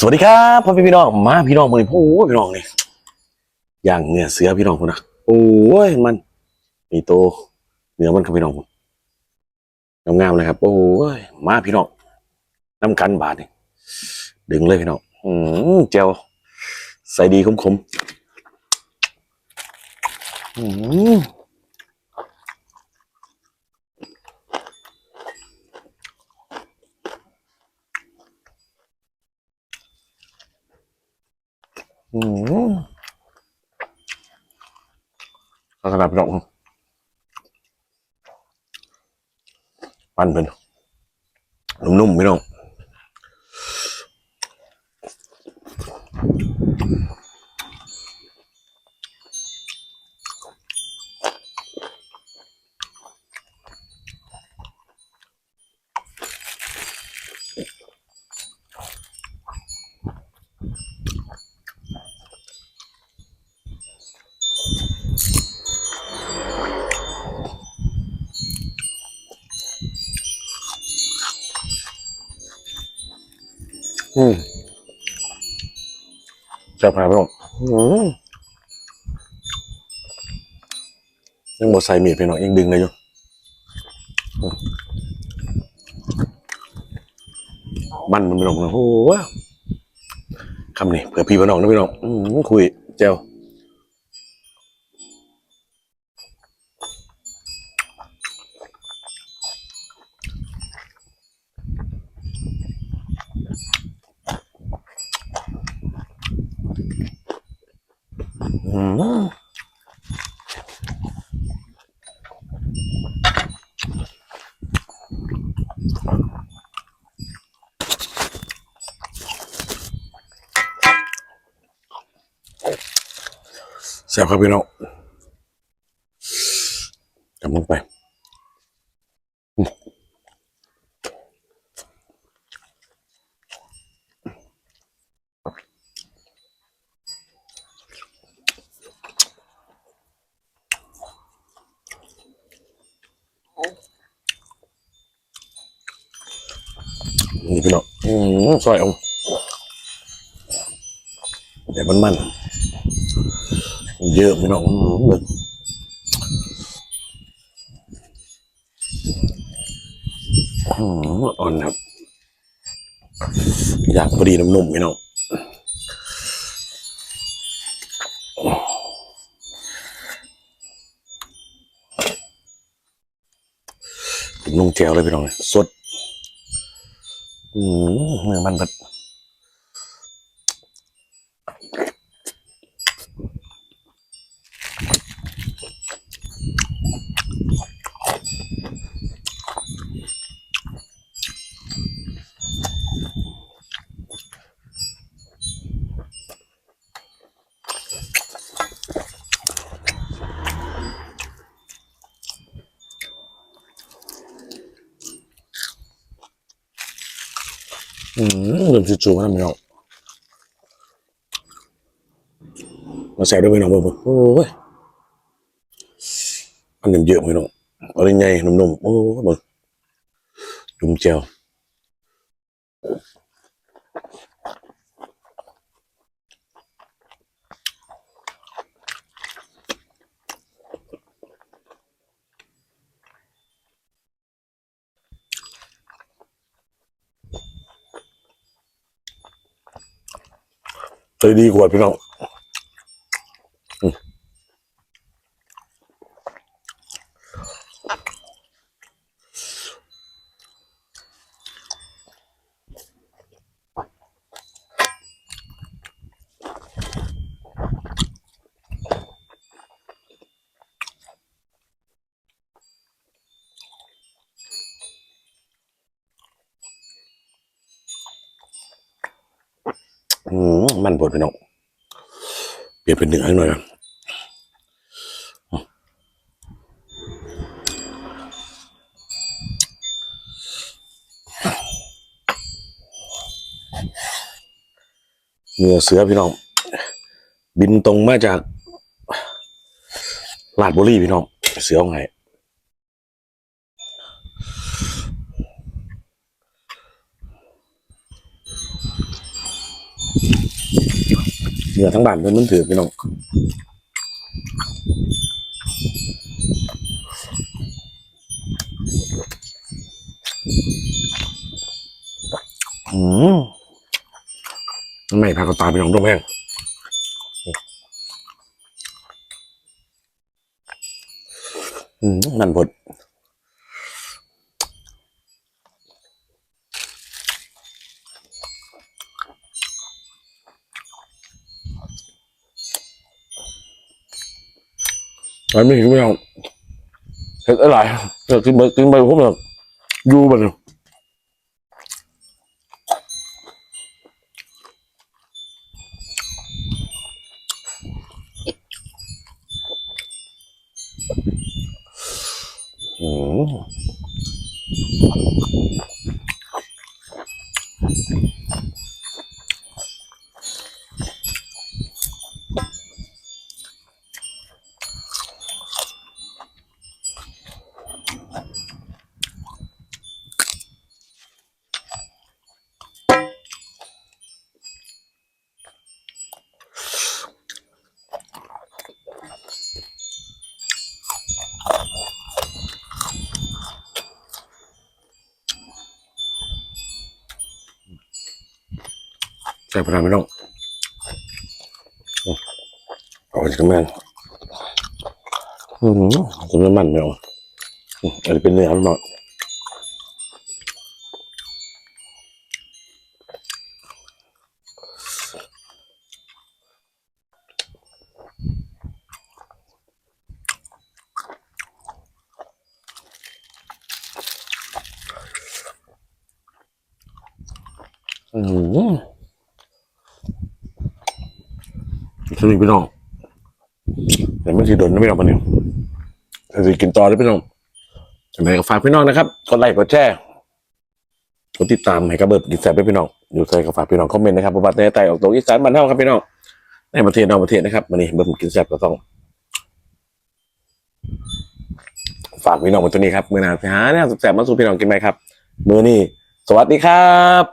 สวัสดีครับพ่อแม่พี่น้องมาพี่น้องมือนี้โอ้พี่น้องนี่ย่างเนื้อเสือพี่น้องคุณนะโอ้ยมันนี่โตเนื้อมันครับพี่น้องคุณงามๆเลยครับ โอ้ยมาพี่น้องน้ำกันบาทนี่ดึงเลยพี่น้องอืมเจียวใส่ดีคมๆอืม อืมขนาดพี่น้องปันเป็นนุ่มๆพี่น้อง อืมจับหาพี่น้องยังบดใส่มีดพี่น้องยังดึงเลยอยู่มันมันพี่น้องโอ้โหคำนี้เผื่อพี่พี่น้องนะพี่น้องอืมคุยเจ้า ซ่บครับพี่น้องจำลงไปนี่พี่น้องอืมซอยเอาเดี๋ยวมันมัน เยอะพี่น้องเลยอ่อนครับ อยากพอดีนุ่มๆพี่น้องนุ่งแจวเลยพี่น้องสด อืมมันแบบ อืมเริ่มจู่ๆมาแล้วพี่น้องมาใส่ด้วยพี่น้องเบ่งๆโอ้ยอันนี้เยอะพี่น้องเอาได้ไงนุ่มๆโอ้ยเบิ่งจุ่มแจ่ว ใจดีกว่าพี่น้อง อืมมันบดพี่น้องเปลี่ยนเป็นเนื้อให้หน่อยนะเนื้อเสือพี่น้อง บินตรงมาจากลาดบุรีพี่น้อง เสือของไง เหนือทั้งบ้านเพิ่นมันถือพี่น้องอืมไม่พากตายพี่น้องต้องแพงอืมนั่นพด อันนี้ไม่เอาเห็ดอะไรเห็ดกินไปกินไปพวกแบบยูแบบนี้อืม ใส่พลังไม่ต้องเอาไปกันแม่นอืมจะไม่มันไม่เอาอืมอันนี้เป็นเนื้อมันหน่อยอืม สวัสดีพี่น้องแต่ไม่ทีดนนะพี่น้องปะเนี่ยแต่สิกินต่อได้พี่น้องยังไงก็ฝากพี่น้องนะครับกดไลค์กดแชร์กดติดตามให้กระเบิดกินแซ่บด้พี่น้องอยู่ใส่ก็ฝากพี่น้องคอมเมนต์นะครับประวัติในไต่ออกตัวอีสานบ้านเฮาครับพี่น้องในประเทศนอกประเทศนะครับวันนี้เบิร์กินแซ่บก็ต้องฝากพี่น้องไว้ตัวนี้ครับมือหนาไปหาเนี่ยแซ่บมาสู่พี่น้องกินไหมครับมือนี้สวัสดีครับ